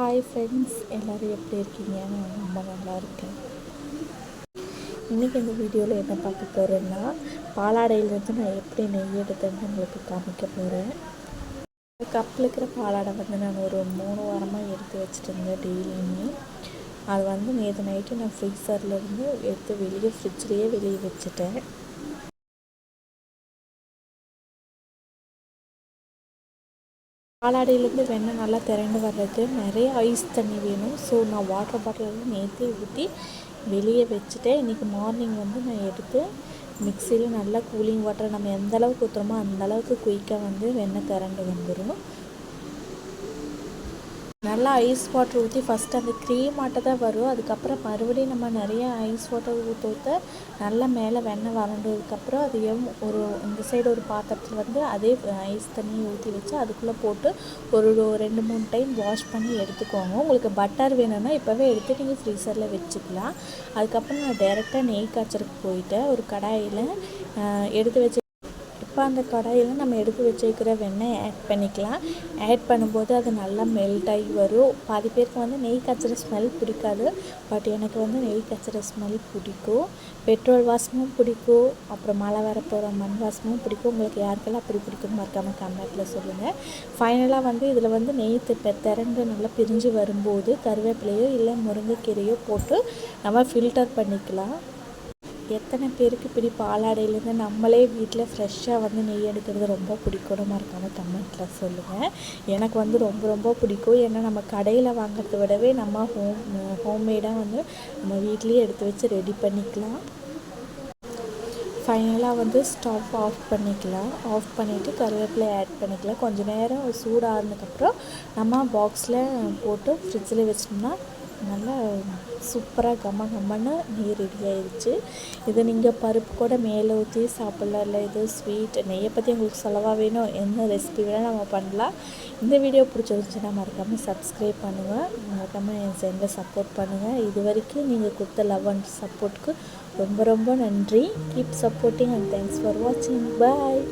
Hi friends எல்லோரும் எப்படி இருக்கீங்க? நான் ரொம்ப நல்லா இருக்கேன். இன்றைக்கி இந்த வீடியோவில் என்ன பார்க்க போகிறேன்னா பாலாடையிலேருந்து நான் எப்படி நெய் எடுத்தேன்னு உங்களுக்கு காமிக்க போகிறேன் கப்பில் இருக்கிற பாலாடை வந்து நான் ஒரு மூணு வாரமாக எடுத்து வச்சுட்டு இருந்தேன் டெய்லியுமே. அது வந்து நேற்று நைட்டு நான் ஃப்ரீசர்லேருந்து எடுத்து வெளியே ஃப்ரிட்ஜ்லேயே வெளியே வச்சுட்டேன். பாலாடையிலேருந்து வெண்ணெய் நல்லா திரண்டு வர்றதுக்கு நிறைய ஐஸ் தண்ணி வேணும். ஸோ நான் வாட்டர் பாட்டிலில் நேற்றே ஊற்றி வெளியே வச்சுட்டேன். இன்றைக்கி மார்னிங் வந்து நான் எடுத்து மிக்சியில் நல்லா கூலிங் வாட்டர் நம்ம எந்த அளவுக்கு ஊற்றுறோமோ அந்த அளவுக்கு குயிக்காக வந்து வெண்ணெய் திரண்டு வந்துடும் நல்லா ஐஸ் வாட்டர் ஊற்றி ஃபஸ்ட்டு அந்த க்ரீம் ஆட்ட தான் வரும். அதுக்கப்புறம் மறுபடியும் நம்ம நிறைய ஐஸ் வாட்டர் ஊற்ற ஊற்ற நல்லா மேலே வெண்ணெய் வறண்டதுக்கப்புறம் அதையும் ஒரு இந்த சைடு ஒரு பாத்திரத்தில் வந்து அதே ஐஸ் தண்ணியை ஊற்றி வச்சு அதுக்குள்ளே போட்டு ஒரு ரெண்டு மூணு டைம் வாஷ் பண்ணி எடுத்துக்கோங்க. உங்களுக்கு பட்டர் வேணும்னா இப்போவே எடுத்து நீங்கள் ஃப்ரீசரில் வச்சுக்கலாம். அதுக்கப்புறம் நான் டேரெக்டாக நெய் காய்ச்சலுக்கு போயிட்டேன். ஒரு கடாயில் எடுத்து வச்சு இப்போ அந்த கடாயில் நம்ம எடுத்து வச்சுருக்கிற வெண்ணெய் ஆட் பண்ணிக்கலாம். ஆட் பண்ணும்போது அது நல்லா மெல்ட் ஆகி வரும். பாதி பேருக்கு வந்து நெய் காய்ச்சிற ஸ்மெல் பிடிக்காது. பட் எனக்கு வந்து நெய் காய்ச்சிற ஸ்மெல் பிடிக்கும். பெட்ரோல் வாசமும் பிடிக்கும். அப்புறம் மழை வர போகிற மண் வாசமும் பிடிக்கும். உங்களுக்கு யாருக்கெல்லாம் அப்படி பிடிக்கும் மறக்காமல் கமெண்ட்டில் சொல்லுங்கள் ஃபைனலாக வந்து இதில் வந்து நெய் திப்ப திரண்டு நல்லா பிரிஞ்சு வரும்போது கருவேப்பிலையோ இல்லை முருங்கைக்கீரையோ போட்டு நம்ம ஃபில்டர் பண்ணிக்கலாம். எத்தனை பேருக்கு இப்படி பாலாடையிலேருந்து நம்மளே வீட்டில் ஃப்ரெஷ்ஷாக வந்து நெய் எடுக்கிறது ரொம்ப பிடிக்கும்னு மறக்காமல் கமெண்ட்டில் சொல்லுங்கள் எனக்கு வந்து ரொம்ப ரொம்ப பிடிக்கும். ஏன்னா நம்ம கடையில் வாங்குறத விடவே நம்ம ஹோம் ஹோம்மேடாக வந்து நம்ம வீட்லேயே எடுத்து வச்சு ரெடி பண்ணிக்கலாம். ஃபைனலாக வந்து ஸ்டவ் ஆஃப் பண்ணிக்கலாம். ஆஃப் பண்ணிவிட்டு கருவேப்பிலை ஆட் பண்ணிக்கலாம். கொஞ்சம் நேரம் சூடானதுக்கப்புறம் நம்ம பாக்ஸில் போட்டு ஃப்ரிட்ஜில் வச்சிட்டோம்னா நல்லா சூப்பராக கம கமன்னு நெய் ரெடி ஆயிடுச்சு இது நீங்கள் பருப்பு கூட மேலே ஊற்றி சாப்பிட்லாம். இல்லை இது ஸ்வீட் நெய்யை பற்றி உங்களுக்கு சொல்லவா வேணும் என்ன ரெசிபி வேணால் நம்ம பண்ணலாம். இந்த வீடியோ பிடிச்சிருந்துச்சுன்னா மறக்காமல் சப்ஸ்கிரைப் பண்ணுங்கள் மறக்காமல் என் சேனலை சப்போர்ட் பண்ணுங்கள் இது வரைக்கும் நீங்கள் கொடுத்த லவ் அண்ட் சப்போர்ட்டுக்கு ரொம்ப ரொம்ப நன்றி. Keep supporting and thanks for வாட்சிங் பாய்